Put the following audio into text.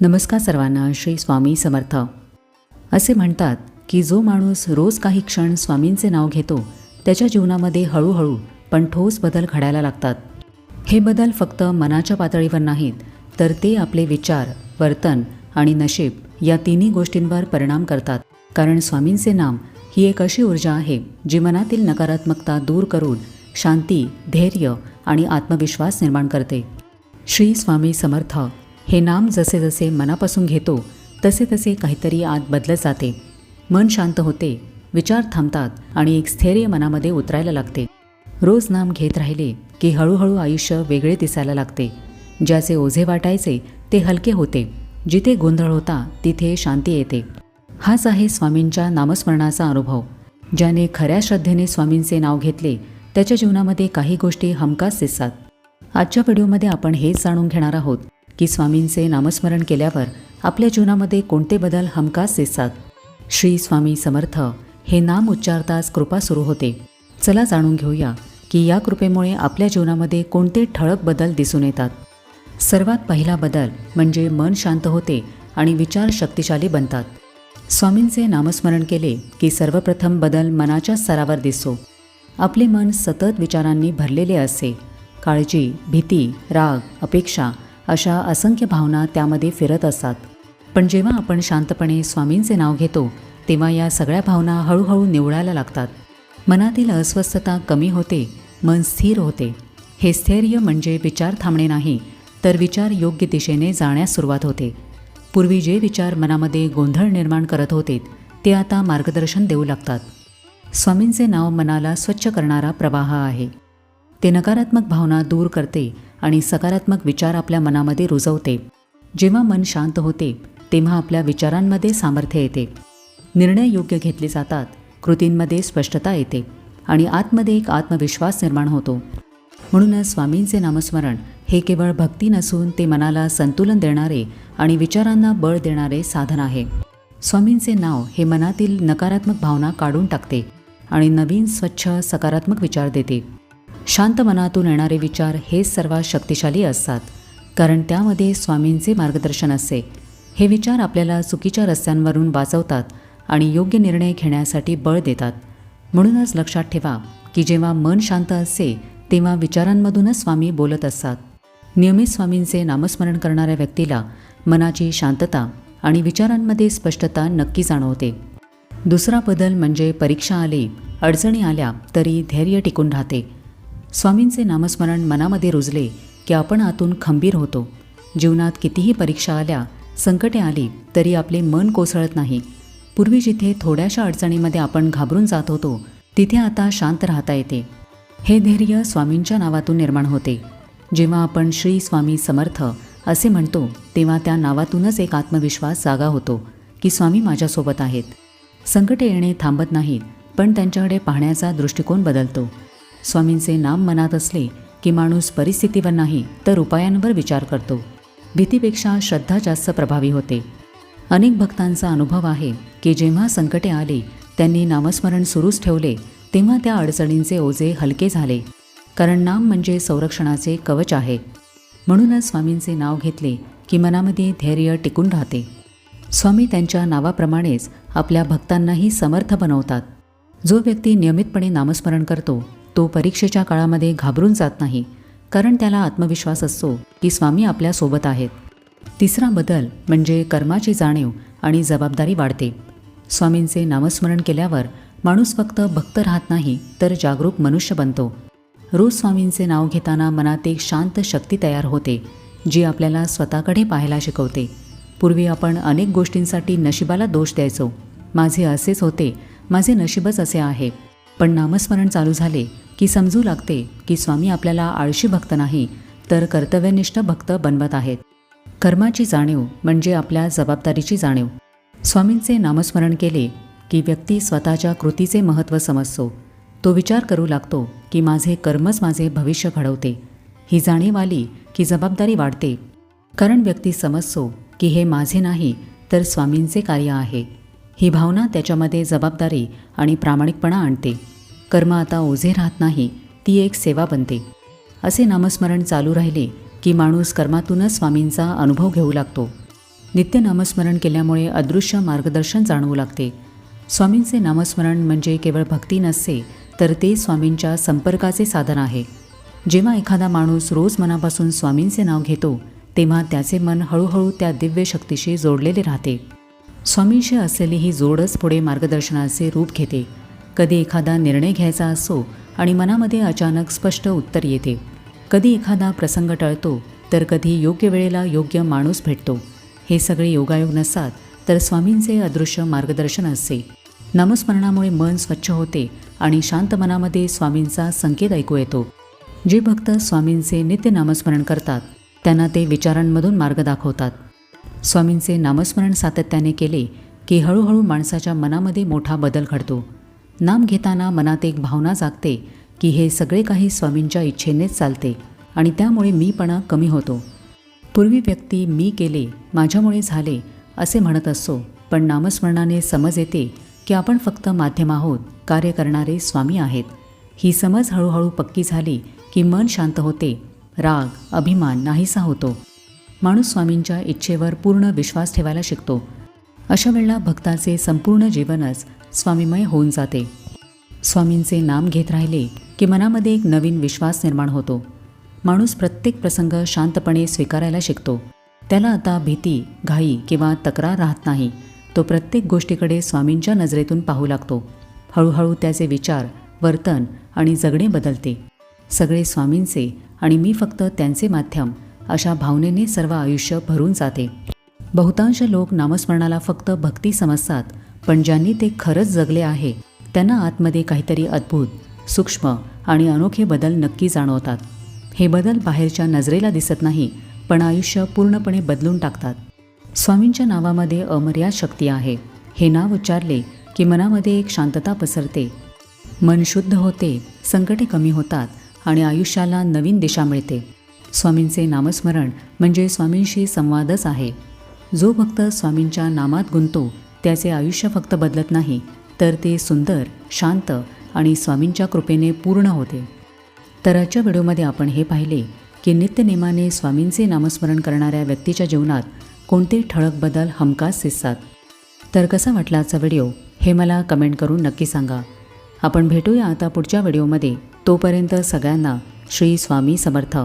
नमस्कार सर्वांना श्री स्वामी समर्थ. असे म्हणतात की जो माणूस रोज काही क्षण स्वामींचे नाव घेतो त्याच्या जीवनामध्ये हळूहळू पण ठोस बदल घडायला लागतात. हे बदल फक्त मनाच्या पातळीवर नाहीत तर ते आपले विचार वर्तन आणि नशीब या तिन्ही गोष्टींवर परिणाम करतात. कारण स्वामींचे नाम ही एक अशी ऊर्जा आहे जी मनातील नकारात्मकता दूर करून शांती धैर्य आणि आत्मविश्वास निर्माण करते. श्री स्वामी समर्थ. हे नाम जसे जसे मनापासून घेतो तसे तसे काहीतरी आत बदलत जाते. मन शांत होते विचार थांबतात आणि एक स्थैर्य मनामध्ये उतरायला लागते. रोज नाम घेत राहिले की हळूहळू आयुष्य वेगळे दिसायला लागते. ज्याचे ओझे वाटायचे ते हलके होते. जिथे गोंधळ होता तिथे शांती येते. हाच आहे स्वामींच्या नामस्मरणाचा अनुभव. ज्याने खऱ्या श्रद्धेने स्वामींचे नाव घेतले त्याच्या जीवनामध्ये काही गोष्टी हमखास दिसतात. आजच्या व्हिडिओमध्ये आपण हेच जाणून घेणार आहोत. की स्वामींचे नामस्मरण केल्यावर आपल्या जीवनामध्ये कोणते बदल हमखास दिसतात? श्री स्वामी समर्थ हे नाम उच्चारताच कृपा सुरू होते. चला जाणून घेऊया की या कृपेमुळे आपल्या जीवनामध्ये कोणते ठळक बदल दिसून येतात. सर्वात पहिला बदल म्हणजे मन शांत होते आणि विचार शक्तिशाली बनतात. स्वामींचे नामस्मरण केले की सर्वप्रथम बदल मनाच्या स्तरावर दिसतो. आपले मन सतत विचारांनी भरलेले असते. काळजी भीती राग अपेक्षा अशा असंख्य भावना त्यामध्ये फिरत असतात. पण जेव्हा आपण शांतपणे स्वामींचे नाव घेतो तेव्हा या सगळ्या भावना हळूहळू निवडायला लागतात. मनातील अस्वस्थता कमी होते मन स्थिर होते. हे स्थैर्य म्हणजे विचार थांबणे नाही तर विचार योग्य दिशेने जाण्यास सुरुवात होते. पूर्वी जे विचार मनामध्ये गोंधळ निर्माण करत होते ते आता मार्गदर्शन देऊ लागतात. स्वामींचे नाव मनाला स्वच्छ करणारा प्रवाह आहे. ते नकारात्मक भावना दूर करते आणि सकारात्मक विचार आपल्या मनामध्ये रुजवते. जेव्हा मन शांत होते तेव्हा आपल्या विचारांमध्ये सामर्थ्य येते. निर्णय योग्य घेतले जातात कृतींमध्ये स्पष्टता येते आणि आतमध्ये एक आत्मविश्वास निर्माण होतो. म्हणूनच स्वामींचे नामस्मरण हे केवळ भक्ती नसून ते मनाला संतुलन देणारे आणि विचारांना बळ देणारे साधन आहे. स्वामींचे नाव हे मनातील नकारात्मक भावना काढून टाकते आणि नवीन स्वच्छ सकारात्मक विचार देते. शांत मनातून येणारे विचार हेच सर्वात शक्तिशाली असतात. कारण त्यामध्ये स्वामींचे मार्गदर्शन असते हे विचार आपल्याला चुकीच्या रस्त्यांवरून वाचवतात आणि योग्य निर्णय घेण्यासाठी बळ देतात. म्हणूनच लक्षात ठेवा की जेव्हा मन शांत असते तेव्हा विचारांमधूनच स्वामी बोलत असतात. नियमित स्वामींचे नामस्मरण करणाऱ्या व्यक्तीला मनाची शांतता आणि विचारांमध्ये स्पष्टता नक्की जाणवते. दुसरा बदल म्हणजे परीक्षा आली अडचणी आल्या तरी धैर्य टिकून राहते. स्वामींचे नामस्मरण मनामध्ये रुजले की आपण आतून खंबीर होतो. जीवनात कितीही परीक्षा आल्या संकटे आली तरी आपले मन कोसळत नाही. पूर्वी जिथे थोड्याशा अडचणीमध्ये आपण घाबरून जात होतो तिथे आता शांत राहता येते. हे धैर्य स्वामींच्या नावातून निर्माण होते. जेव्हा आपण श्री स्वामी समर्थ असे म्हणतो तेव्हा त्या नावातूनच एक आत्मविश्वास जागा होतो की स्वामी माझ्यासोबत आहेत. संकटे येणे थांबत नाहीत पण त्यांच्याकडे पाहण्याचा दृष्टिकोन बदलतो. स्वामींचे नाम मनात असले की माणूस परिस्थितीवर नाही तर उपायांवर विचार करतो. भीतीपेक्षा श्रद्धा जास्त प्रभावी होते. अनेक भक्तांचा अनुभव आहे की जेव्हा संकटे आली त्यांनी नामस्मरण सुरूच ठेवले तेव्हा त्या अडचणींचे ओझे हलके झाले. कारण नाम म्हणजे संरक्षणाचे कवच आहे. म्हणूनच स्वामींचे नाव घेतले की मनामध्ये धैर्य टिकून राहते. स्वामी त्यांच्या नावाप्रमाणेच आपल्या भक्तांनाही समर्थ बनवतात. जो व्यक्ती नियमितपणे नामस्मरण करतो तो परीक्षेच्या काळामध्ये घाबरून जात नाही कारण त्याला आत्मविश्वास असतो की स्वामी आपल्यासोबत आहेत. तिसरा बदल म्हणजे कर्माची जाणीव आणि जबाबदारी वाढते. स्वामींचे नामस्मरण केल्यावर माणूस फक्त भक्त राहत नाही तर जागरूक मनुष्य बनतो. रोज स्वामींचे नाव घेताना मनात एक शांत शक्ती तयार होते जी आपल्याला स्वतःकडे पाहायला शिकवते. पूर्वी आपण अनेक गोष्टींसाठी नशिबाला दोष द्यायचो. माझे असेच होते माझे नशीबच असे आहे. पण नामस्मरण चालू झाले की समजू लागते की स्वामी आपल्याला आळशी भक्त नाही तर कर्तव्यनिष्ठ भक्त बनवत आहेत. कर्माची जाणीव म्हणजे आपल्या जबाबदारीची जाणीव. स्वामींचे नामस्मरण केले की व्यक्ती स्वतःच्या कृतीचे महत्त्व समजतो. तो विचार करू लागतो की माझे कर्मच माझे भविष्य घडवते. ही जाणीव आली की जबाबदारी वाढते. कारण व्यक्ती समजतो की हे माझे नाही तर स्वामींचे कार्य आहे. ही भावना त्याच्यामध्ये जबाबदारी आणि प्रामाणिकपणा आणते. कर्म आता ओझे राहत नाही ती एक सेवा बनते. असे नामस्मरण चालू राहिले की माणूस कर्मातूनच स्वामींचा अनुभव घेऊ लागतो. नित्य नामस्मरण केल्यामुळे अदृश्य मार्गदर्शन जाणवू लागते. स्वामींचे नामस्मरण म्हणजे केवळ भक्ती नसते तर ते स्वामींच्या संपर्काचे साधन आहे. जेव्हा एखादा माणूस रोज मनापासून स्वामींचे नाव घेतो तेव्हा त्याचे मन हळूहळू त्या दिव्य शक्तीशी जोडलेले राहते. स्वामींशी असलेली ही जोडच पुढे मार्गदर्शनाचे रूप घेते. कधी एखादा निर्णय घ्यायचा असो आणि मनामध्ये अचानक स्पष्ट उत्तर येते. कधी एखादा प्रसंग टळतो तर कधी योग्य वेळेला योग्य माणूस भेटतो. हे सगळे योगायोग नसतात तर स्वामींचे अदृश्य मार्गदर्शन असते नामस्मरणामुळे मन स्वच्छ होते आणि शांत मनामध्ये स्वामींचा संकेत ऐकू येतो. जे भक्त स्वामींचे नित्य नामस्मरण करतात त्यांना ते विचारांमधून मार्ग दाखवतात. स्वामींचे नामस्मरण सातत्याने केले की हळूहळू माणसाच्या मनामध्ये मोठा बदल घडतो. नाम घेताना मनात एक भावना जागते की हे सगळे काही स्वामींच्या इच्छेनेच चालते आणि त्यामुळे मीपणा कमी होतो. पूर्वी व्यक्ती मी केले माझ्यामुळे झाले असे म्हणत असतो पण नामस्मरणाने समज येते की आपण फक्त माध्यम आहोत कार्य करणारे स्वामी आहेत. ही समज हळूहळू पक्की झाली की मन शांत होते राग अभिमान नाहीसा होतो. माणूस स्वामींच्या इच्छेवर पूर्ण विश्वास ठेवायला शिकतो. अशा वेळेला भक्ताचे संपूर्ण जीवनच स्वामीमय होऊन जाते. स्वामींचे नाम घेत राहिले की मनामध्ये एक नवीन विश्वास निर्माण होतो. माणूस प्रत्येक प्रसंग शांतपणे स्वीकारायला शिकतो. त्याला आता भीती घाई किंवा तक्रार राहत नाही. तो प्रत्येक गोष्टीकडे स्वामींच्या नजरेतून पाहू लागतो. हळूहळू त्याचे विचार वर्तन आणि जगणे बदलते. सगळे स्वामींचे आणि मी फक्त त्यांचे माध्यम अशा भावनेने सर्व आयुष्य भरून जाते. बहुतांश लोक नामस्मरणाला फक्त भक्ती समजतात पण ज्यांनी ते खरंच जगले आहे त्यांना आतमध्ये काहीतरी अद्भुत सूक्ष्म आणि अनोखे बदल नक्की जाणवतात. हे बदल बाहेरच्या नजरेला दिसत नाही पण आयुष्य पूर्णपणे बदलून टाकतात. स्वामींच्या नावामध्ये अमर्याद शक्ती आहे. हे नाव उच्चारले की मनामध्ये एक शांतता पसरते. मन शुद्ध होते संकटे कमी होतात आणि आयुष्याला नवीन दिशा मिळते. स्वामींचे नामस्मरण म्हणजे स्वामींशी संवादच आहे. जो भक्त स्वामींच्या नामात गुंतो त्याचे आयुष्य फक्त बदलत नाही तर ते सुंदर शांत आणि स्वामींच्या कृपेने पूर्ण होते. तर आजच्या व्हिडिओमध्ये आपण हे पाहिले की नित्यनेमाने स्वामींचे नामस्मरण करणाऱ्या व्यक्तीच्या जीवनात कोणते ठळक बदल हमखास दिसतात. तर कसा वाटला आजचा व्हिडिओ हे मला कमेंट करून नक्की सांगा. आपण भेटूया आता पुढच्या व्हिडिओमध्ये. तोपर्यंत सगळ्यांना श्री स्वामी समर्थ.